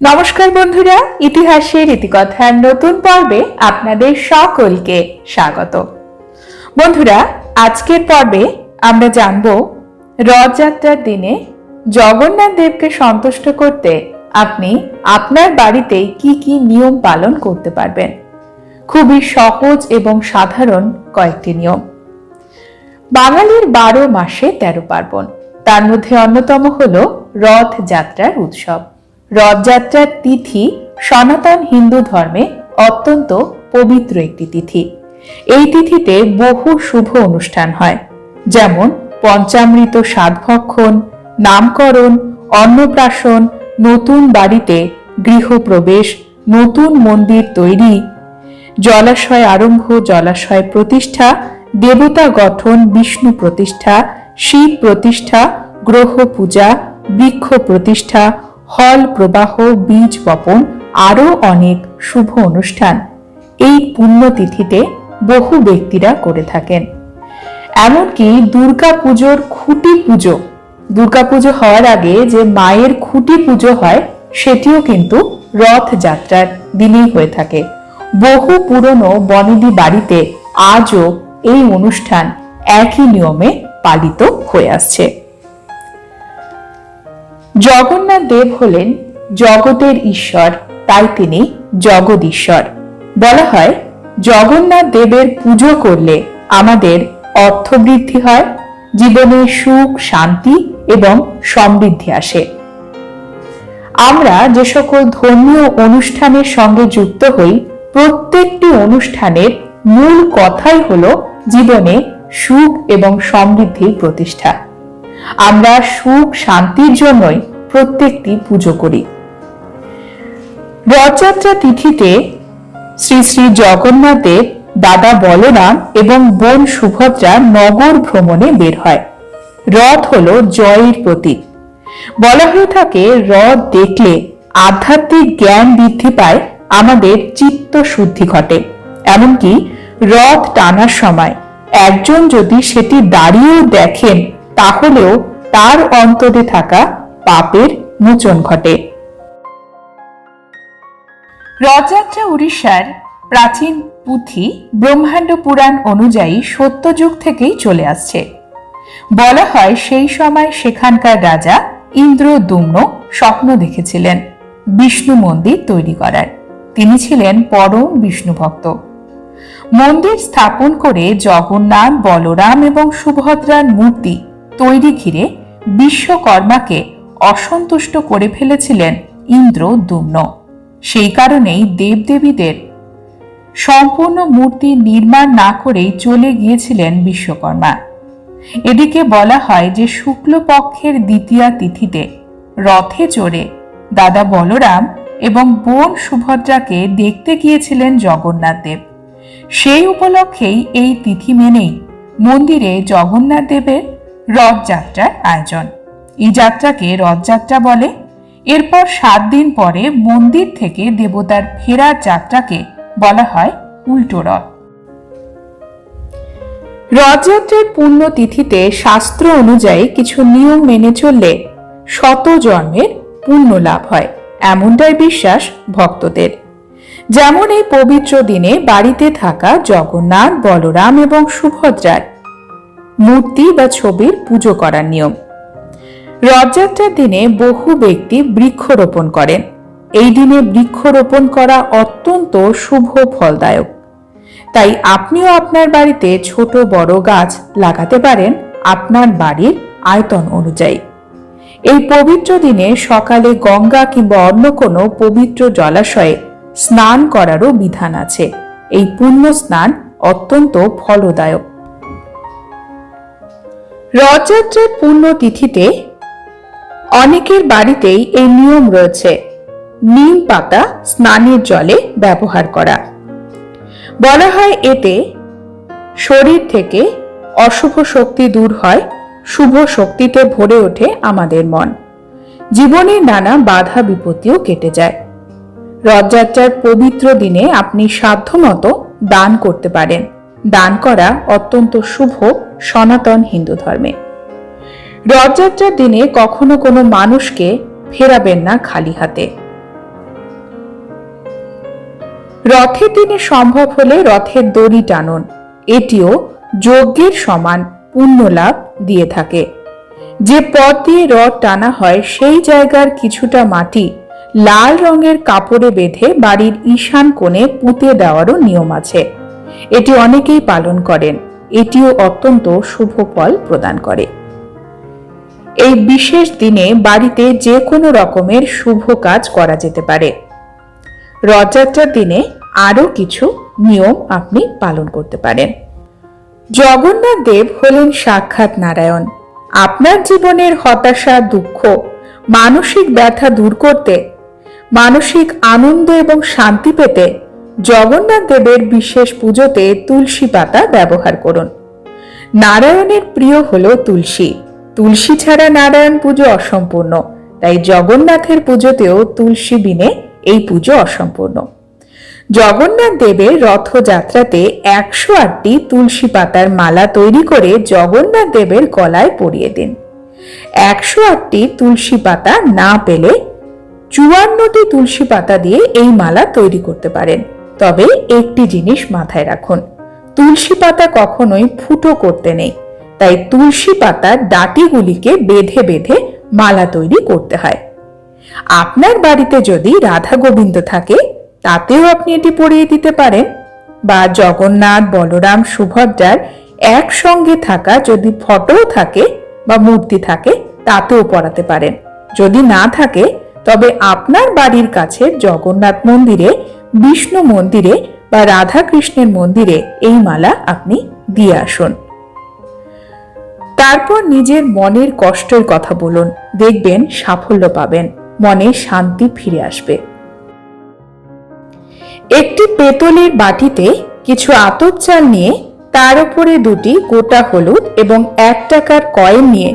নমস্কার বন্ধুরা, ইতিহাসের ইতিকথার নতুন পর্বে আপনাদের সকলকে স্বাগত। বন্ধুরা, আজকের পর্বে আমরা জানব রথযাত্রার দিনে জগন্নাথ দেবকে সন্তুষ্ট করতে আপনি আপনার বাড়িতে কি কি নিয়ম পালন করতে পারবেন। খুবই সহজ এবং সাধারণ কয়েকটি নিয়ম। বাঙালির বারো মাসে তেরো পার্বণ, তার মধ্যে অন্যতম হল রথযাত্রার উৎসব। রথযাত্রার তিথি সনাতন হিন্দু ধর্মে অত্যন্ত পবিত্র একটি তিথি। এই তিথিতে বহু শুভ অনুষ্ঠান হয়। যেমন পঞ্চামৃত সাতভক্ষণ, নামকরণ, অন্নপ্রাশন, নতুন বাড়িতে গৃহপ্রবেশ, নতুন মন্দির তৈরি, জলাশয় আরম্ভ, জলাশয় প্রতিষ্ঠা, দেবতা গঠন, বিষ্ণু প্রতিষ্ঠা, শিব প্রতিষ্ঠা, গ্রহ পূজা, বৃক্ষ প্রতিষ্ঠা হল, প্রবাহ, বীজ, বপন আরও অনেক শুভ অনুষ্ঠান। এই পুণ্যতিথিতে বহু ব্যক্তিরা করে থাকেন। এমনকি দুর্গা পুজোর খুঁটি পুজো। দুর্গা পুজো হওয়ার আগে যে মায়ের খুঁটি পুজো হয়, সেটিও কিন্তু রথযাত্রার দিনেই হয়ে থাকে। বহু পুরনো বনেদি বাড়িতে আজও এই অনুষ্ঠান একই নিয়মে পালিত হয়ে আসছে। জগন্নাথ দেব হলেন জগতের ঈশ্বর, তাই তিনি জগদীশ্বর। বলা হয়, জগন্নাথ দেবের পুজো করলে আমাদের অর্থবৃদ্ধি হয়, জীবনে সুখ, শান্তি এবং সমৃদ্ধি আসে। আমরা যে সকল ধর্মীয় অনুষ্ঠানের সঙ্গে যুক্ত হই, প্রত্যেকটি অনুষ্ঠানের মূল কথাই হল জীবনে সুখ এবং সমৃদ্ধির প্রতিষ্ঠা। আমরা সুখ শান্তির জন্যই প্রত্যেকটি পুজো করি। রথযাত্রা তিথিতে শ্রী শ্রী জগন্নাথের দাদা বলরাম এবং বোন সুভদ্রা নগর ভ্রমণে বের হয়। রথ হল জয়ের প্রতীক। বলা হয়ে থাকে, রথ দেখলে আধ্যাত্মিক জ্ঞান বৃদ্ধি পায়, আমাদের চিত্ত শুদ্ধি ঘটে। এমনকি রথ টানার সময় একজন যদি সেটি দাঁড়িয়েও দেখেন তাহলেও তার অন্তরে থাকা পাপের মোচন ঘটে। রথযাত্রা উড়িষ্যার প্রাচীন পুঁথি ব্রহ্মাণ্ড পুরাণ অনুযায়ী সত্যযুগ থেকেই চলে আসছে। বলা হয় সেই সময় সেখানকার রাজা ইন্দ্রদুম্ন স্বপ্ন দেখেছিলেন বিষ্ণু মন্দির তৈরি করার। তিনি ছিলেন পরম বিষ্ণু ভক্ত। মন্দির স্থাপন করে জগন্নাথ, বলরাম এবং সুভদ্রার মূর্তি তৈরি ঘিরে বিশ্বকর্মাকে অসন্তুষ্ট করে ফেলেছিলেন ইন্দ্র দুম্ন। সেই কারণেই দেবদেবীদের সম্পূর্ণ মূর্তি নির্মাণ না করেই চলে গিয়েছিলেন বিশ্বকর্মা। এদিকে বলা হয় যে শুক্লপক্ষের দ্বিতীয়া তিথিতে রথে চড়ে দাদা বলরাম এবং বোন সুভদ্রাকে দেখতে গিয়েছিলেন জগন্নাথ দেব। সেই উপলক্ষেই এই তিথি মেনেই মন্দিরে জগন্নাথ দেবের রথযাত্রার আয়োজন। এই যাত্রাকে রথযাত্রা বলে। এরপর সাত দিন পরে মন্দির থেকে দেবতার ফেরার যাত্রাকে বলা হয় উল্টো রথ। রথযাত্রার পূর্ণ তিথিতে শাস্ত্র অনুযায়ী কিছু নিয়ম মেনে চললে শত জন্মের পুণ্য লাভ হয়, এমনটাই বিশ্বাস ভক্তদের। যেমন এই পবিত্র দিনে বাড়িতে থাকা জগন্নাথ, বলরাম এবং সুভদ্রার মূর্তি বা ছবির পুজো করার নিয়ম। রথযাত্রার দিনে বহু ব্যক্তি বৃক্ষরোপণ করেন। এই দিনে বৃক্ষরোপণ করা অত্যন্ত শুভ ফলদায়ক। তাই আপনিও আপনার বাড়িতে ছোট বড় গাছ লাগাতে পারেন আপনার বাড়ির আয়তন অনুযায়ী। এই পবিত্র দিনে সকালে গঙ্গা কিংবা অন্য কোনো পবিত্র জলাশয়ে স্নান করারও বিধান আছে। এই পুণ্য স্নান অত্যন্ত ফলদায়ক। রথযাত্রার তিথিতে অনেকের বাড়িতেই এই নিয়ম রয়েছে। নিম পাতা স্নানের জলে ব্যবহার করা। বলা হয় এতে শরীর থেকে অশুভ শক্তি দূর হয়, শুভ শক্তিতে ভরে ওঠে আমাদের মন। জীবনের নানা বাধা বিপত্তিও কেটে যায়। রথযাত্রার পবিত্র দিনে আপনি সাধ্যমতো দান করতে পারেন। দান করা অত্যন্ত শুভ সনাতন হিন্দু ধর্মে। রথযাত্রার দিনে কখনো কোনো মানুষকে ফেরাবেন না খালি হাতে। রথের দিনে সম্ভব হলে রথের দড়ি টানুন। এটিও যজ্ঞের সমান পুণ্য লাভ দিয়ে থাকে। যে পথ দিয়ে রথ টানা হয় সেই জায়গার কিছুটা মাটি লাল রঙের কাপড়ে বেঁধে বাড়ির ঈশান কোণে পুঁতে দেওয়ারও নিয়ম আছে। এটি অনেকেই পালন করেন। এটিও অত্যন্ত শুভ ফল প্রদান করে। এই বিশেষ দিনে বাড়িতে যে কোনো রকমের শুভ কাজ করা যেতে পারে। রথযাত্রার দিনে আরও কিছু নিয়ম আপনি পালন করতে পারেন। জগন্নাথ দেব হলেন সাক্ষাৎ নারায়ণ। আপনার জীবনের হতাশা, দুঃখ, মানসিক ব্যথা দূর করতে, মানসিক আনন্দ এবং শান্তি পেতে জগন্নাথ দেবের বিশেষ পুজোতে তুলসী পাতা ব্যবহার করুন। নারায়ণের প্রিয় হল তুলসী। তুলসী ছাড়া নারায়ণ পুজো অসম্পূর্ণ, তাই জগন্নাথের পুজোতেও তুলসী বিনে এই পুজো অসম্পূর্ণ। জগন্নাথ দেবের রথযাত্রাতে একশো আটটি তুলসী পাতার মালা তৈরি করে জগন্নাথ দেবের গলায় পরিয়ে দিন। একশো আটটি তুলসী পাতা না পেলে চুয়ান্নটি তুলসী পাতা দিয়ে এই মালা তৈরি করতে পারেন। তবে একটি জিনিস মাথায় রাখুন, তুলসী পাতা কখনোই ফুটো করতে নেই, তাই তুলসী পাতার ডাটিগুলিকে বেঁধে বেঁধে মালা তৈরি করতে হয়। আপনার বাড়িতে যদি রাধা গোবিন্দ থাকে, তাতেও আপনি এটি পরিয়ে দিতে পারেন, বা জগন্নাথ, বলরাম, সুভদ্রার একসঙ্গে থাকা যদি ফটোও থাকে বা মূর্তি থাকে, তাতেও পড়াতে পারেন। যদি না থাকে, তবে আপনার বাড়ির কাছে জগন্নাথ মন্দিরে বিষ্ণু মন্দিরে বা রাধা কৃষ্ণের মন্দিরে এই মালা আপনি দিয়ে আসুন। তারপর নিজের মনের কষ্টের কথা বলুন। দেখবেন সাফল্য পাবেন। মনে শান্তি ফিরে আসবে। একটি পেতলের বাটিতে কিছু আতপ চাল নিয়ে তার উপরে দুটি গোটা হলুদ এবং এক টাকার কয়েন নিয়ে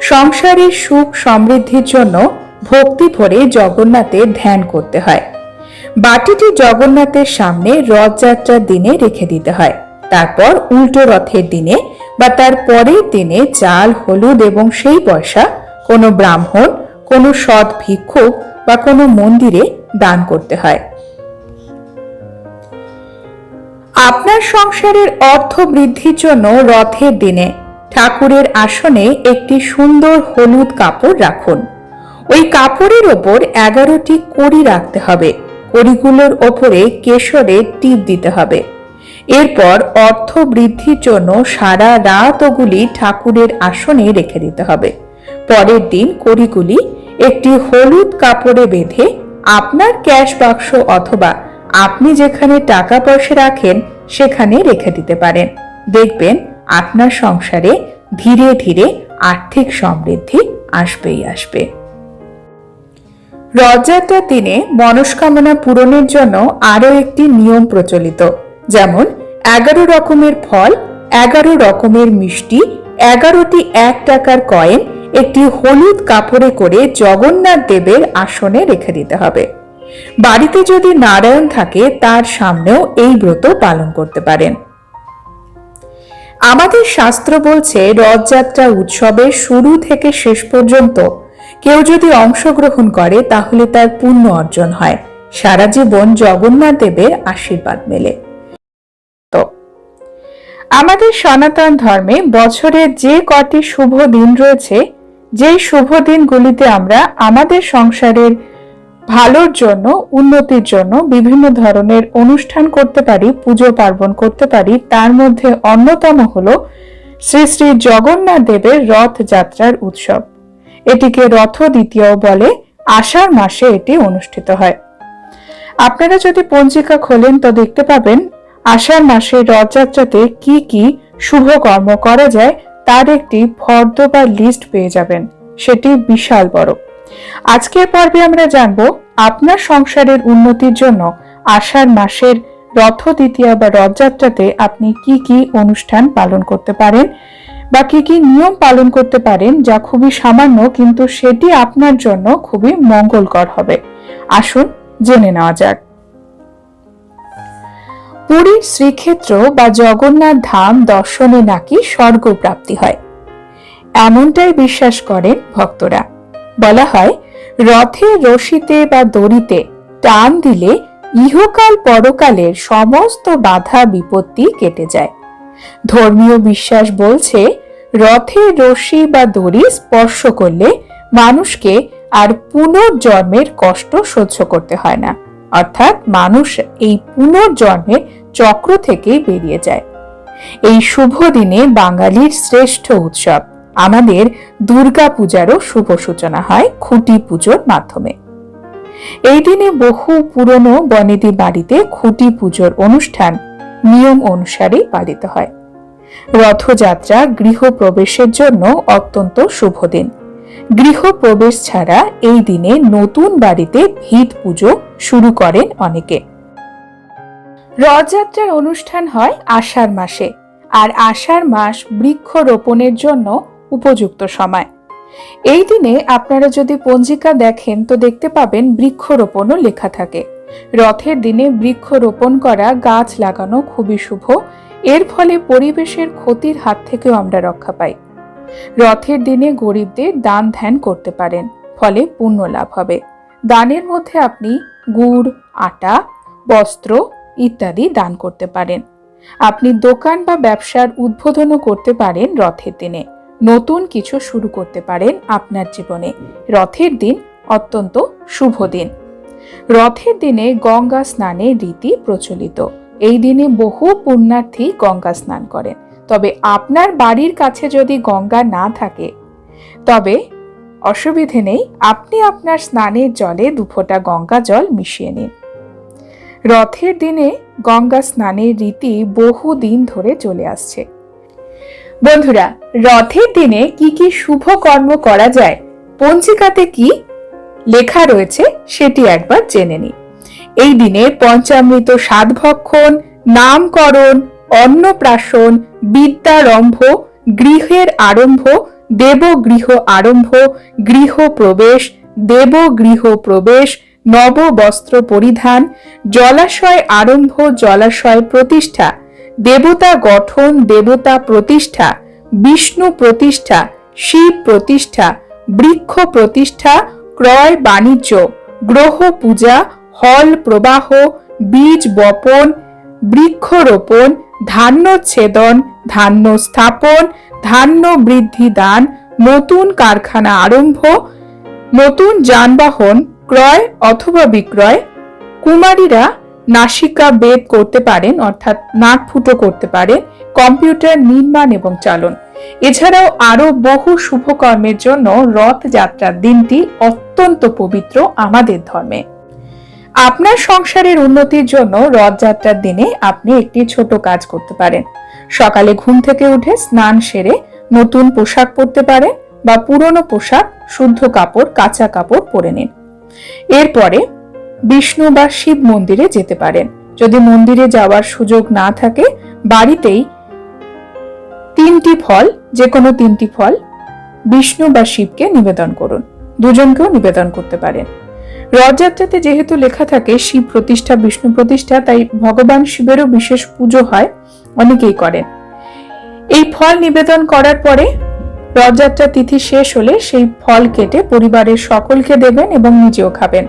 সংসারের সুখ সমৃদ্ধির জন্য ভক্তি ভরে জগন্নাথের ধ্যান করতে হয়। বাটিটি জগন্নাথের সামনে রথযাত্রার দিনে রেখে দিতে হয়। তারপর উল্টো রথের দিনে বা তার পরের দিনে চাল হলুদ এবং সেই পয়সা কোনো ব্রাহ্মণ, কোনো সৎ ভিক্ষুক বা কোনো মন্দিরে দান করতে হয়। আপনার সংসারের অর্থ বৃদ্ধির জন্য রথের দিনে ঠাকুরের আসনে একটি সুন্দর হলুদ কাপড় রাখুন। ওই কাপড়ের ওপর এগারোটি কড়ি রাখতে হবে। কড়িগুলোর ওপরে কেশরে টিপ দিতে হবে। এরপর অর্থ বৃদ্ধির জন্য সারা রাত ওগুলি ঠাকুরের আসনে রেখে দিতে হবে। পরের দিন কড়িগুলি একটি হলুদ কাপড়ে বেঁধে আপনার ক্যাশ বাক্স অথবা আপনি যেখানে টাকা পয়সা রাখেন সেখানে রেখে দিতে পারেন। দেখবেন আপনার সংসারে ধীরে ধীরে আর্থিক সমৃদ্ধি আসবেই আসবে। রথযাত্রার দিনে মনস্কামনা পূরণের জন্য আরও একটি নিয়ম প্রচলিত, যেমন, এগারো রকমের ফল, এগারো রকমের মিষ্টি, এগারোটি এক টাকার কয়েন, একটি হলুদ কাপড়ে করে জগন্নাথ দেবের আসনে রেখে দিতে হবে। বাড়িতে যদি নারায়ণ থাকে, তার সামনেও এই ব্রত পালন করতে পারেন। আমাদের শাস্ত্র বলছে, রথযাত্রা উৎসবের শুরু থেকে শেষ পর্যন্ত কেউ যদি অংশগ্রহণ করে, তাহলে তার পুণ্য অর্জন হয়। সারা জীবন জগন্নাথ দেবের আশীর্বাদ মেলে। তো, আমাদের সনাতন ধর্মে বছরে যে কটি শুভ দিন রয়েছে, যেই শুভ দিনগুলিতে আমরা আমাদের সংসারের ভালোর জন্য, উন্নতির জন্য বিভিন্ন ধরনের অনুষ্ঠান করতে পারি, পুজো পার্বণ করতে পারি, তার মধ্যে অন্যতম হল শ্রী শ্রী জগন্নাথ দেবের রথযাত্রার উৎসব। এটিকে রথ দ্বিতীয় বলে আষাঢ় মাসে এটি অনুষ্ঠিত হয়। আপনারা যদি পঞ্জিকা খোলেন তো দেখতে পাবেন আষাঢ় মাসে রথযাত্রাতে কি কি শুভ কর্ম করা যায় তার একটি ফর্দ বা লিস্ট পেয়ে যাবেন। সেটি বিশাল বড়। আজকের পর্বে আমরা জানব আপনার সংসারের উন্নতির জন্য আষাঢ় মাসের রথ দ্বিতীয় বা রথযাত্রাতে আপনি কি কি অনুষ্ঠান পালন করতে পারেন বা কি কি নিয়ম পালন করতে পারেন যা খুবই সামান্য, কিন্তু সেটি আপনার জন্য খুবই মঙ্গলকর হবে। আসুন জেনে নেওয়া যাক। পুরীর শ্রীক্ষেত্র বা জগন্নাথ ধাম দর্শনে নাকি স্বর্গ প্রাপ্তি হয়। এমনটাই বিশ্বাস করেন ভক্তরা। বলা হয়, রথে, রশিতে বা দড়িতে টান দিলে ইহকাল পরকালের সমস্ত বাধা বিপত্তি কেটে যায়। ধর্মীয় বিশ্বাস বলছে রথের রশ্মি বা দড়ি স্পর্শ করলে মানুষকে আর পুনর্জন্মের কষ্ট সহ্য করতে হয় না। অর্থাৎ মানুষ এই পুনর্জন্মের চক্র থেকেই বেরিয়ে যায়। এই শুভ দিনে বাঙালির শ্রেষ্ঠ উৎসব। আমাদের দুর্গা পূজারও শুভ সূচনা হয় খুঁটি পুজোর মাধ্যমে। এই দিনে বহু পুরনো বনেদি বাড়িতে খুঁটি পুজোর অনুষ্ঠান নিয়ম অনুসারে পালিত হয়। রথযাত্রা গৃহপ্রবেশের জন্য অত্যন্ত শুভ দিন। গৃহপ্রবেশ ছাড়া এই দিনে নতুন বাড়িতে ভিত পুজো শুরু করেন অনেকে। রথযাত্রার অনুষ্ঠান হয় আষাঢ় মাসে আর আষাঢ় মাস বৃক্ষ রোপণের জন্য উপযুক্ত সময়। এই দিনে আপনারা যদি পঞ্জিকা দেখেন তো দেখতে পাবেন বৃক্ষরোপণও লেখা থাকে। রথের দিনে বৃক্ষরোপণ করা গাছ লাগানো খুবই শুভ। এর ফলে পরিবেশের ক্ষতির হাত থেকেও আমরা রক্ষা পাই। রথের দিনে গরিবদের দান ধ্যান করতে পারেন, ফলে পুণ্য লাভ হবে। দানের মধ্যে আপনি গুড়, আটা, বস্ত্র ইত্যাদি দান করতে পারেন। আপনি দোকান বা ব্যবসার উদ্বোধনও করতে পারেন রথের দিনে। নতুন কিছু শুরু করতে পারেন আপনার জীবনে। রথের দিন অত্যন্ত শুভ দিন। রথের দিনে গঙ্গা স্নানের রীতি প্রচলিত। এই দিনে বহু পুণ্যার্থী গঙ্গা স্নান করেন। তবে আপনার বাড়ির কাছে যদি গঙ্গা না থাকে, তবে অসুবিধে নেই, আপনি আপনার স্নানের জলে দুফোঁটা গঙ্গা জল মিশিয়ে নিন। রথের দিনে গঙ্গা স্নানের রীতি বহু দিন ধরে চলে আসছে। বন্ধুরা, রথের দিনে কি কি শুভ কর্ম করা যায়, পঞ্জিকাতে কি লেখা রয়েছে, সেটি একবার জেনে নিই। এই দিনে পঞ্চামৃত সাধভক্ষণ, নামকরণ, অন্নপ্রাশন, বিদ্যারম্ভ, গৃহের আরম্ভ, দেবগৃহ আরম্ভ, গৃহ প্রবেশ, দেবগৃহ প্রবেশ, নববস্ত্র পরিধান, জলাশয় আরম্ভ, জলাশয় প্রতিষ্ঠা, দেবতা গঠন, দেবতা প্রতিষ্ঠা, বিষ্ণু প্রতিষ্ঠা, শিব প্রতিষ্ঠা, বৃক্ষ প্রতিষ্ঠা ক্রয় বাণিজ্য, গ্রহ পূজা, হল প্রবাহ, বীজ বপন, বৃক্ষরোপণ, ধান্য ছেদন, ধান্য স্থাপন, ধান্য বৃদ্ধি দান, নতুন কারখানা আরম্ভ, নতুন যানবাহন ক্রয় অথবা বিক্রয়, কুমারীরা নাসিকা বেদ করতে পারেন, অর্থাৎ নাক ফুটো করতে পারেন কম্পিউটার, নির্মাণ এবং চালন। এছাড়াও আরও বহু শুভ কর্মের জন্য রথযাত্রার দিনটি অত্যন্ত পবিত্র আমাদের ধর্মে। আপনার সংসারের উন্নতির জন্য রথযাত্রার দিনে আপনি একটি ছোট কাজ করতে পারেন। সকালে ঘুম থেকে উঠে স্নান সেরে নতুন পোশাক পরতে পারেন বা পুরনো পোশাক, শুদ্ধ কাপড়, কাঁচা কাপড় পরে নিন। এরপরে বিষ্ণু বা শিব মন্দিরে যেতে পারেন। যদি মন্দিরে যাওয়ার সুযোগ না থাকে, বাড়িতেই তিনটি ফল যে কোনো তিনটি ফল, বিষ্ণু বা শিবকে নিবেদন করুন। দুজনকেও নিবেদন করতে পারেন। রথযাত্রাতে যেহেতু লেখা থাকে, শিব প্রতিষ্ঠা, বিষ্ণু প্রতিষ্ঠা, তাই ভগবান শিবেরও বিশেষ পুজো হয়, অনেকেই করেন। এই ফল নিবেদন করার পরে রথযাত্রা তিথি শেষ হলে সেই ফল কেটে পরিবারের সকলকে দেবেন এবং নিজেও খাবেন।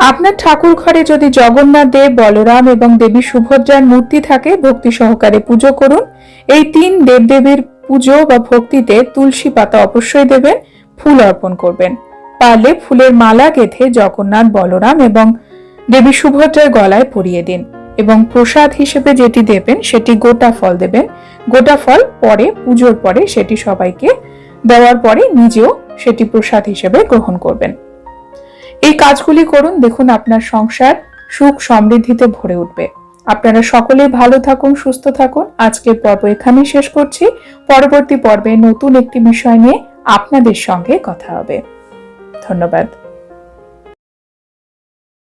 আপনার ঠাকুর ঘরে যদি জগন্নাথ দেব, বলরাম এবং দেবী সুভদ্রার মূর্তি থাকে, ভক্তি সহকারে পুজো করুন। এই তিন দেবদেবীর পুজো বা ভক্তিতে তুলসী পাতা অবশ্যই দেবেন, ফুল অর্পণ করবেন। পারলে ফুলের মালা গেঁথে জগন্নাথ, বলরাম এবং দেবী সুভদ্রার গলায় পরিয়ে দিন এবং প্রসাদ হিসেবে যেটি দেবেন, সেটি গোটা ফল দেবেন। গোটা ফল পরে, পুজোর পরে সেটি সবাইকে দেওয়ার পরে নিজেও সেটি প্রসাদ হিসেবে গ্রহণ করবেন। এই কাজগুলি করুন, দেখুন আপনার সংসার সুখ সমৃদ্ধিতে ভরে উঠবে। আপনারা সকলেই ভালো থাকুন, সুস্থ থাকুন। আজকের পর্ব এখানেই শেষ করছি। পরবর্তী পর্বে নতুন একটি বিষয় নিয়ে আপনাদের সঙ্গে কথা হবে। ধন্যবাদ।